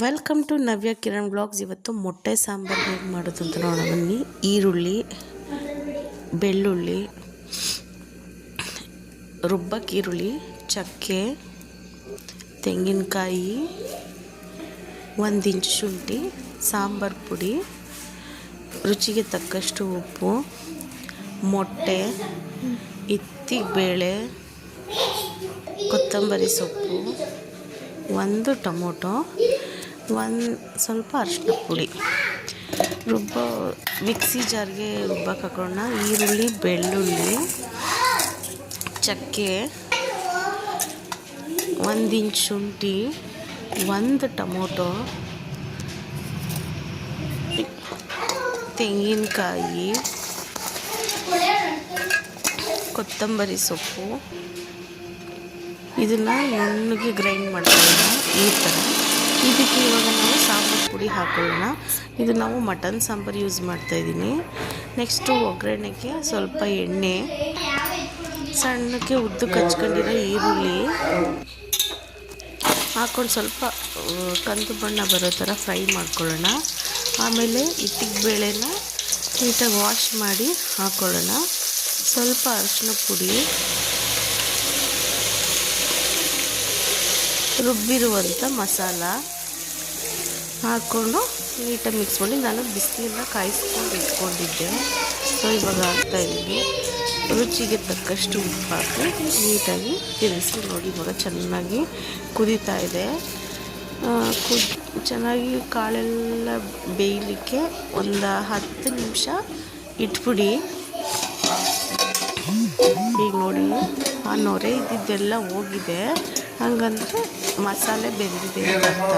Welcome to Navya Kiran blogs ಇವತ್ತು ಮೊಟ್ಟೆ ಸಾಂಬಾರು ಹೇಗೆ ಮಾಡೋದು ಅಂತ ನೋಡೋಣ. ಬನ್ನಿ. ಈರುಳ್ಳಿ, ಬೆಳ್ಳುಳ್ಳಿ ರುಬ್ಬಕ್ಕೆ ಈರುಳ್ಳಿ, ಚಕ್ಕೆ, ತೆಂಗಿನಕಾಯಿ, ಒಂದು ಇಂಚು ಶುಂಠಿ, ಸಾಂಬಾರು ಪುಡಿ, ರುಚಿಗೆ ತಕ್ಕಷ್ಟು ಉಪ್ಪು, ಮೊಟ್ಟೆ ಇತ್ತಿಗೆ ಕೊತ್ತಂಬರಿ ಸೊಪ್ಪು, ಒಂದು ಟೊಮೊಟೊ ಒಂದು ಸ್ವಲ್ಪ ಅರಿಶಿನ ಪುಡಿ. ರುಬ್ಬ, ಮಿಕ್ಸಿ ಜಾರ್ಗೆ ರುಬ್ಬಕ್ಕೆ ಹಾಕೋಣ. ಈರುಳ್ಳಿ, ಬೆಳ್ಳುಳ್ಳಿ, ಚಕ್ಕೆ, ಒಂದು ಇಂಚ್ ಶುಂಠಿ, ಒಂದು ಟೊಮೊಟೊ, ತೆಂಗಿನಕಾಯಿ, ಕೊತ್ತಂಬರಿ ಸೊಪ್ಪು. ಇದನ್ನು ನುಣ್ಣಗೆ ಗ್ರೈಂಡ್ ಮಾಡ್ಕೊಳ್ಳೋಣ. ಈ ಥರ ಇದಕ್ಕೆ ಇವಾಗ ನಾವು ಸಾಂಬಾರು ಪುಡಿ ಹಾಕೊಳ್ಳೋಣ. ಇದು ನಾವು ಮಟನ್ ಸಾಂಬಾರು ಯೂಸ್ ಮಾಡ್ತಾಯಿದ್ದೀನಿ ನೆಕ್ಸ್ಟು ಒಗ್ಗರಣೆಗೆ ಸ್ವಲ್ಪ ಎಣ್ಣೆ, ಸಣ್ಣಕ್ಕೆ ಉದ್ದು ಕಚ್ಕೊಂಡಿರೋ ಈರುಳ್ಳಿ. ಹಾಕೊಂಡು ಸ್ವಲ್ಪ ಕಂದು ಬಣ್ಣ ಬರೋ ಥರ ಫ್ರೈ ಮಾಡ್ಕೊಳ್ಳೋಣ. ಆಮೇಲೆ ಇಟ್ಟಿಗೆ ಬೇಳೆನ ನೀಟಾಗಿ ವಾಶ್ ಮಾಡಿ ಹಾಕ್ಕೊಳ್ಳೋಣ ಸ್ವಲ್ಪ ಅರಿಶಿನ ಪುಡಿ. ರುಬ್ಬಿರುವಂಥ ಮಸಾಲ. ಹಾಕ್ಕೊಂಡು ನೀಟಾಗಿ ಮಿಕ್ಸ್ ಮಾಡಿ ನಾನು ಬಿಸಿಲಿಂದ ಕಾಯಿಸ್ಕೊಂಡು ಇಟ್ಕೊಂಡಿದ್ದೆ. ಸೊ ಇವಾಗ ಹಾಕ್ತಾಯಿದ್ದೀನಿ ರುಚಿಗೆ ತಕ್ಕಷ್ಟು ಉಪ್ಪು ಹಾಕಿ ನೀಟಾಗಿ ತಿರುಗಿಸಿ ನೋಡಿ, ಇವಾಗ ಚೆನ್ನಾಗಿ ಕುದೀತಾ ಇದೆ. ಕುದ್, ಚೆನ್ನಾಗಿ ಕಾಳೆಲ್ಲ ಬೇಯಲಿಕ್ಕೆ ಒಂದು ಹತ್ತು ನಿಮಿಷ ಇಟ್ಬಿಡಿ. ಈಗ ನೋಡಿ, ಆ ನೊರೆ ಇದ್ದಿದ್ದೆಲ್ಲ ಹೋಗಿದೆ. ಹಂಗಂದ್ರೆ ಮಸಾಲೆ ಬೆಂದಿದೆ ಅಂತ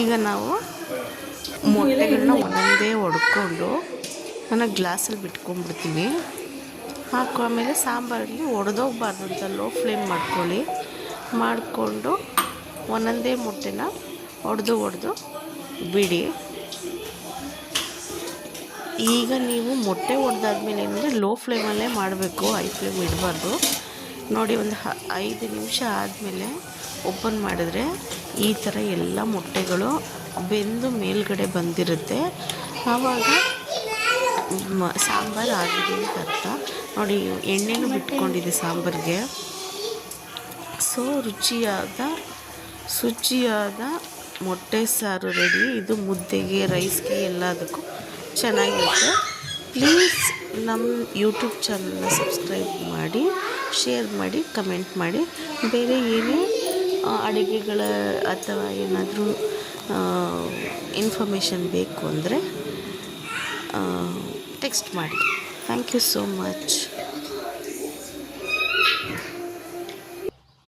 ಈಗ ನಾವು ಮೊಟ್ಟೆಗಳನ್ನ ಒಂದೊಂದೇ ಒಡ್ಕೊಂಡು ನಾನು ಗ್ಲಾಸಲ್ಲಿ ಬಿಟ್ಕೊಂಡ್ಬಿಡ್ತೀನಿ. ಹಾಕೋ ಆಮೇಲೆ ಸಾಂಬಾರಲ್ಲಿ ಒಡೆದೋಗ್ಬಾರ್ದು ಅಂತ ಲೋ ಫ್ಲೇಮ್ ಮಾಡ್ಕೊಳ್ಳಿ. ಮಾಡಿಕೊಂಡು ಒಂದೊಂದೇ ಮೊಟ್ಟೆನ ಒಡೆದು ಒಡೆದು ಬಿಡಿ. ಈಗ ನೀವು ಮೊಟ್ಟೆ ಒಡೆದಾದ್ಮೇಲೆ ಏನಂದರೆ ಲೋ ಫ್ಲೇಮಲ್ಲೇ ಮಾಡಬೇಕು ಹೈ ಫ್ಲೇಮ್ ಇಡಬಾರ್ದು. ನೋಡಿ ಒಂದು ಹ ಐದು ನಿಮಿಷ ಆದಮೇಲೆ ಓಪನ್ ಮಾಡಿದ್ರೆ ಈ ಥರ ಎಲ್ಲ ಮೊಟ್ಟೆಗಳು ಬೆಂದು ಮೇಲ್ಗಡೆ ಬಂದಿರುತ್ತೆ. ಆವಾಗ ಸಾಂಬಾರು ಆಗಿದೆ ಅಂತ ಅರ್ಥ. ನೋಡಿ, ಎಣ್ಣೆನೂ ಬಿಟ್ಕೊಂಡಿದೆ ಸಾಂಬಾರಿಗೆ. ಸೊ ರುಚಿಯಾದ, ಶುಚಿಯಾದ ಮೊಟ್ಟೆ ಸಾರು ರೆಡಿ. ಇದು ಮುದ್ದೆಗೆ ರೈಸ್ಗೆ ಎಲ್ಲದಕ್ಕೂ ಚೆನ್ನಾಗಿರುತ್ತೆ. ಪ್ಲೀಸ್ ನಮ್ಮ ಯೂಟ್ಯೂಬ್ ಚಾನಲ್ನ ಸಬ್ಸ್ಕ್ರೈಬ್ ಮಾಡಿ ಶೇರ್ ಮಾಡಿ ಕಮೆಂಟ್ ಮಾಡಿ. ಬೇರೆ ಏನೇ ಅಡುಗೆಗಳ ಅಥವಾ ಏನಾದರೂ ಇನ್ಫಾರ್ಮೇಷನ್ ಬೇಕು ಅಂದರೆ ಟೆಕ್ಸ್ಟ್ ಮಾಡಿ. Thank you so much